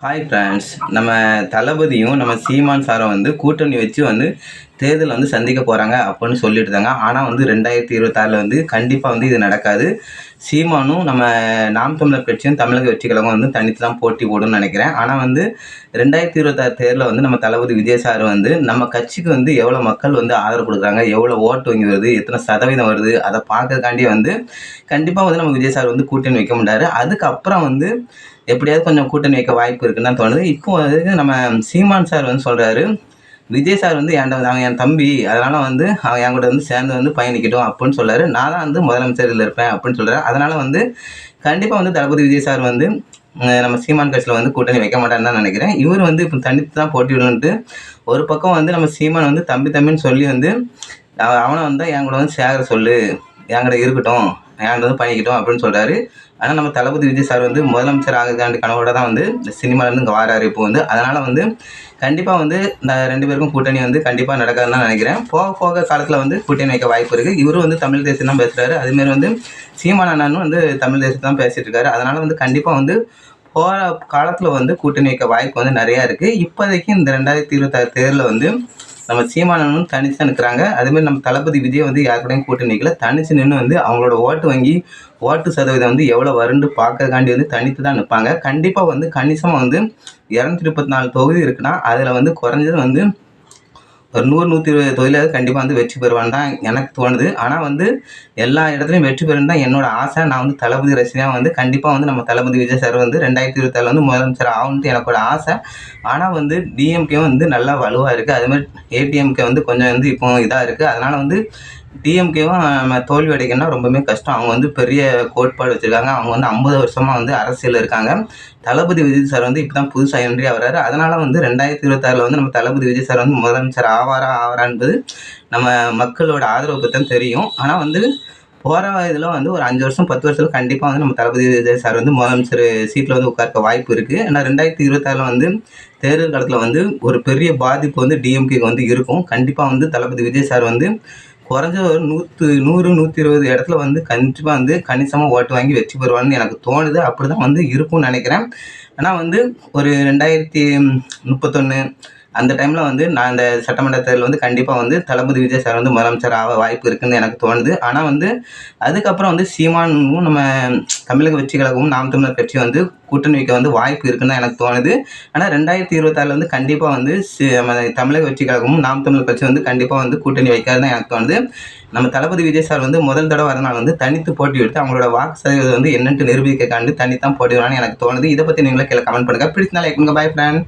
Hi friends நம்ம தளபதியும் நம்ம சீமான் சாரை வந்து கூட்டணி வச்சு வந்து தேர்தல் வந்து சந்திக்க போகிறாங்க அப்படின்னு சொல்லிட்டு இருந்தாங்க ஆனால் வந்து ரெண்டாயிரத்தி இருபத்தாறில் வந்து கண்டிப்பாக வந்து இது நடக்காது. சீமானும் நம்ம நாம் தமிழர் கட்சியும் தமிழக வெற்றி கழகம் வந்து தனித்து தான் போட்டி போடும்னு நினைக்கிறேன். ஆனால் வந்து ரெண்டாயிரத்தி இருபத்தாறு தேர்தலில் வந்து நம்ம தளபதி விஜய் சார் வந்து நம்ம கட்சிக்கு வந்து எவ்வளோ மக்கள் வந்து ஆதரவு கொடுக்குறாங்க எவ்வளோ ஓட்டு வங்கி வருது எத்தனை சதவீதம் வருது அதை பார்க்கறதுக்காண்டி வந்து கண்டிப்பாக வந்து நம்ம விஜய் சார் வந்து கூட்டணி வைக்க மாட்டார். அதுக்கப்புறம் வந்து எப்படியாவது கொஞ்சம் கூட்டணி வைக்க வாய்ப்பு இருக்குன்னு தான் தோணுது. இப்போ வந்து நம்ம சீமான் சார் வந்து சொல்கிறாரு விஜய் சார் வந்து என்கிட்ட அவன் என் தம்பி அதனால் வந்து அவன் என் கூட வந்து சேர்ந்து வந்து பயணிக்கட்டும் அப்படின்னு சொல்றாரு நான் தான் வந்து முதலமைச்சர் இதில் இருப்பேன் அப்படின்னு சொல்கிறாரு அதனால் வந்து கண்டிப்பாக வந்து தளபதி விஜய் சார் வந்து நம்ம சீமான் கட்சியில் வந்து கூட்டணி வைக்க மாட்டான்னு தான் நினைக்கிறேன். இவர் வந்து இப்போ தனித்து தான் போட்டியிடணுன்ட்டு ஒரு பக்கம் வந்து நம்ம சீமான் வந்து தம்பி தம்பின்னு சொல்லி வந்து அவனை வந்து என் கூட வந்து சேர சொல்லு என் கூட இருக்கட்டும் என் கூட வந்து பண்ணிக்கட்டும் அப்படின்னு சொல்கிறாரு ஆனால் நம்ம தளபதி விஜய் சார் வந்து முதலமைச்சர் ஆகுதாண்டு கனவோட தான் வந்து இந்த சினிமாலேருந்து இங்கே வாராரு இப்போ வந்து. அதனால் வந்து கண்டிப்பாக வந்து இந்த ரெண்டு பேருக்கும் கூட்டணி வந்து கண்டிப்பாக நடக்காதுன்னு தான் நினைக்கிறேன். போக போக காலத்தில் வந்து கூட்டணி வைக்க வாய்ப்பு இருக்குது இவரும் வந்து தமிழ் தேசம் தான் பேசுகிறாரு அதுமாரி வந்து சீமான அண்ணனும் வந்து தமிழ் தேசம் தான் பேசிகிட்டு இருக்காரு. அதனால் வந்து கண்டிப்பாக வந்து போகிற காலத்தில் வந்து கூட்டணி வைக்க வாய்ப்பு வந்து நிறையா இருக்குது இப்போதைக்கு இந்த ரெண்டாயிரத்தி இருபத்தாறு தேர்தலில் வந்து நம்ம சீமானனும் தனிச்சு தான் நிற்கிறாங்க அதேமாதிரி நம்ம தளபதி விஜய் வந்து யார் கூடயும் கூட்டி நிற்கல தனிச்சு நின்று வந்து அவங்களோட ஓட்டு வங்கி ஓட்டு சதவீதம் வந்து எவ்வளோ வருண்டு பார்க்கறக்காண்டி வந்து தனித்து தான் நிற்பாங்க கண்டிப்பாக வந்து கணிசமாக வந்து இரநூத்தி முப்பத்தி நாலு தொகுதி இருக்குன்னா அதில் வந்து குறைஞ்சது வந்து ஒரு நூறு நூற்றி இருபது தொழிலாவது கண்டிப்பாக வந்து வெற்றி பெறுவான்னு தான் எனக்கு தோணுது. ஆனால் வந்து எல்லா இடத்துலையும் வெற்றி பெறுன்னு தான் என்னோட ஆசை. நான் வந்து தளபதி ரசிகனாக வந்து கண்டிப்பாக வந்து நம்ம தளபதி விஜய் சார் வந்து ரெண்டாயிரத்தி இருபத்தாறு வந்து முதலமைச்சர் ஆகணுன்ட்டு எனக்கோட ஆசை. ஆனால் வந்து டிஎம்கே வந்து நல்லா வலுவாக இருக்குது அதுமாதிரி ஏடிஎம்கே வந்து கொஞ்சம் வந்து இப்போ இதாக இருக்குது அதனால் வந்து டிஎம்கேவும் நம்ம தோல்வி அடைக்கணும்னா ரொம்பவுமே கஷ்டம். அவங்க வந்து பெரிய கோட்பாடு வச்சுருக்காங்க. அவங்க வந்து ஐம்பது வருஷமாக வந்து அரசியலில் இருக்காங்க. தளபதி விஜய் சார் வந்து இப்போ தான் புதுசாக என்ட்ரி ஆகிறாரு. அதனால் வந்து ரெண்டாயிரத்தி இருபத்தாறில் வந்து நம்ம தளபதி விஜய் சார் வந்து முதலமைச்சர் ஆவாரா ஆவாரான்றது நம்ம மக்களோட ஆதரவு பற்றி தான் தெரியும். ஆனால் வந்து போகிற இதில் வந்து ஒரு அஞ்சு வருஷம் பத்து வருஷத்தில் கண்டிப்பாக வந்து நம்ம தளபதி விஜய் சார் வந்து முதலமைச்சர் சீட்டில் வந்து உட்கார்க்க வாய்ப்பு இருக்குது ஏன்னா ரெண்டாயிரத்தி இருபத்தாறில் வந்து தேர்தல் காலத்தில் வந்து ஒரு பெரிய பாதிப்பு வந்து டிஎம்கேக்கு வந்து இருக்கும். கண்டிப்பாக வந்து தளபதி விஜய் சார் வந்து குறைஞ்ச ஒரு நூற்று நூறு நூற்றி இருபது இடத்துல வந்து கண்டிப்பாக வந்து கணிசமாக ஓட்டு வாங்கி வெற்றி பெறுவான்னு எனக்கு தோணுது. அப்படி தான் வந்து இருக்கும்னு நினைக்கிறேன். ஆனால் வந்து ஒரு ரெண்டாயிரத்தி முப்பத்தொன்று அந்த டைமில் வந்து நான் இந்த சட்டமன்ற தேர்தல் வந்து கண்டிப்பாக வந்து தளபதி விஜய் சார் வந்து முதலமைச்சர் ஆக வாய்ப்பு இருக்குன்னு எனக்கு தோணுது. ஆனால் வந்து அதுக்கப்புறம் வந்து சீமானும் நம்ம தமிழக வெற்றி கழகமும் நாம் தமிழர் கட்சி வந்து கூட்டணி வைக்க வந்து வாய்ப்பு இருக்குன்னு தான் எனக்கு தோணுது. ஆனால் ரெண்டாயிரத்தி இருபத்தாறில் வந்து கண்டிப்பாக வந்து தமிழக வெற்றி கழகமும் நாம் தமிழர் கட்சி வந்து கண்டிப்பாக வந்து கூட்டணி வைக்காது தான் எனக்கு தோணுது. நம்ம தளபதி விஜய் சார் வந்து முதல் தடவை வரனால வந்து தனித்து போட்டி எடுத்து அவங்களோட வாக்கு சதவீதம் வந்து என்னன்ட்டு நிரூபிக்க காண்டு தனித்தான் போட்டிடுவான்னு எனக்கு தோணுது. இதை பற்றி நீங்களே கீழே கமெண்ட் பண்ணுங்கள் பிடிச்சினா லைக் பாய் ஃப்ரெண்ட்